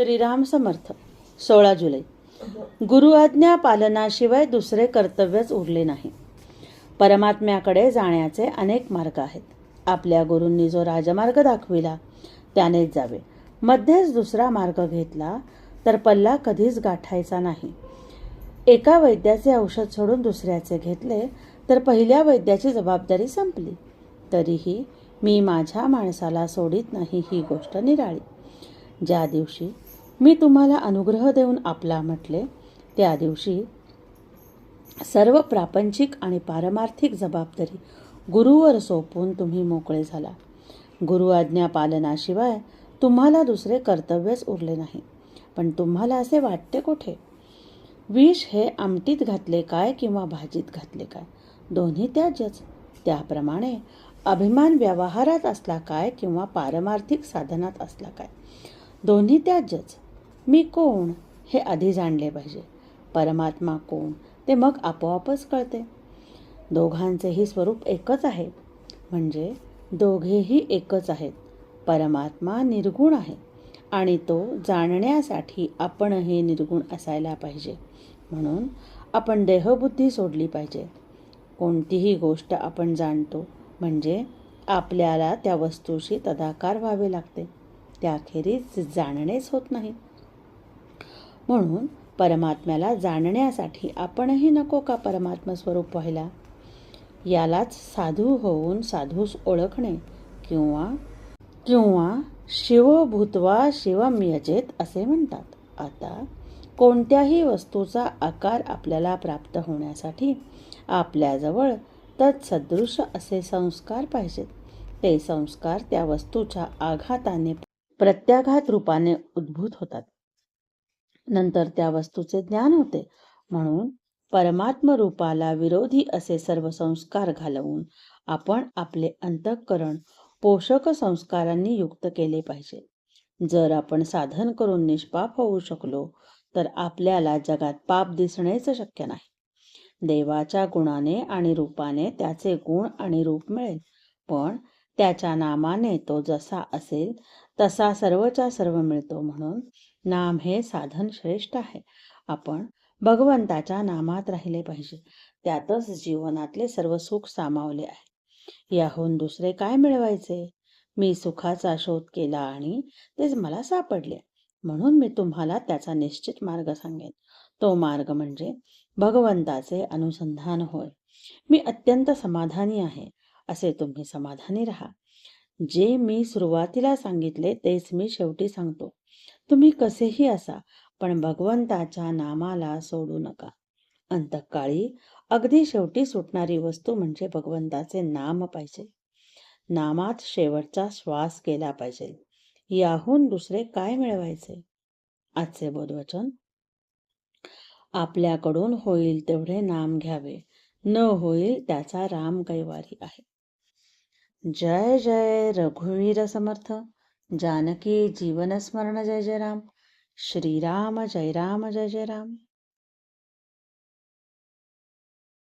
श्रीराम समर्थ सोळा जुलै. गुरु आज्ञा पालनाशिवाय दुसरे कर्तव्यच उरले नाही. परमात्म्याकडे जाण्याचे अनेक मार्ग आहेत. आपल्या गुरूंनी जो राजमार्ग दाखविला त्यानेच जावे. मध्येच दुसरा मार्ग घेतला तर पल्ला कधीच गाठायचा नाही. एका वैद्याचे औषध सोडून दुसऱ्याचे घेतले तर पहिल्या वैद्याची जबाबदारी संपली. तरीही मी माझ्या माणसाला सोडित नाही ही गोष्ट निराळी. ज्या दिवशी मी तुम्हाला अनुग्रह देऊन आपला म्हटले. त्या दिवशी सर्व प्रापंचिक आणि पारमार्थिक जबाबदारी गुरुवर सोपून तुम्ही मोकळे झाला. गुरु आज्ञा पालनाशिवाय तुम्हाला दुसरे कर्तव्यच उरले नाही. पण तुम्हाला असे वाटते कुठे? विष हे आमटीत घातले काय किंवा भाजीत घातले काय? दोन्ही त्याज्यच त्याप्रमाणे अभिमान व्यवहारात असला काय किंवा पारमार्थिक साधनात असला काय? दोन्ही त्याजच. मी कोण हे आधी जाणले पाहिजे. परमात्मा कोण ते मग आपोआपच कळते. दोघांचेही स्वरूप एकच आहे. म्हणजे दोघेही एकच आहेत. परमात्मा निर्गुण आहे आणि तो जाणण्यासाठी आपणही निर्गुण असायला पाहिजे. म्हणून आपण देहबुद्धी सोडली पाहिजे. कोणतीही गोष्ट आपण जाणतो म्हणजे आपल्याला त्या वस्तूशी तदाकार व्हावे लागते. त्याखेरीज जाणणेच होत नाही. म्हणून परमात्म्याला जाणण्यासाठी आपणही नको का परमात्मा स्वरूप व्हायला यालाच साधू होऊन साधूस ओळखणे किंवा किंवा शिवभूतवा शिवम यजेत असे म्हणतात. आता कोणत्याही वस्तूचा आकार आपल्याला प्राप्त होण्यासाठी आपल्याजवळ तत्सदृश असे संस्कार पाहिजेत. ते संस्कार त्या वस्तूच्या आघाताने प्रत्याघात रूपाने उद्भूत होतात. नंतर त्या वस्तूचे ज्ञान होते. म्हणून परमात्म रूपाला विरोधी असे सर्व संस्कार घालवून आपण आपले अंतःकरण पोषक संस्कारांनी युक्त केले पाहिजे. जर आपण साधन करून निष्पाप होऊ शकलो तर आपल्याला जगात पाप दिसणेच शक्य नाही. देवाच्या गुणाने आणि रूपाने त्याचे गुण आणि रूप मिळेल. पण त्याच्या नामाने तो जसा असेल तसा सर्वच्या सर्व मिळतो म्हणून नाम हे साधन श्रेष्ठ आहे. आपण भगवंताच्या नामात राहिले पाहिजे. त्यातच जीवनातले सर्व सुख सामावले आहे. याहून दुसरे काय मिळवायचे? मी सुखाचा शोध केला आणि तेच मला सापडले. म्हणून मी तुम्हाला त्याचा निश्चित मार्ग सांगेन. तो मार्ग म्हणजे भगवंताचे अनुसंधान होय. मी अत्यंत समाधानी आहे. असे तुम्ही समाधानी राहा. जे मी सुरुवातीला सांगितले तेच मी शेवटी सांगतो. तुम्ही कसेही असा पण भगवंताच्या नामाला सोडू नका. अंतकाळी अगदी शेवटी सुटणारी वस्तू म्हणजे भगवंताचे नाम पाहिजे. नामात शेवटचा श्वास केला पाहिजे. याहून दुसरे काय मिळवायचे? आजचे बोधवचन. आपल्याकडून होईल तेवढे नाम घ्यावे. न होईल त्याचा राम कैवारी आहे. जय जय रघुवीर समर्थ. जानकी जीवनस्मरण जय जय राम। श्रीराम जय राम जय जय राम।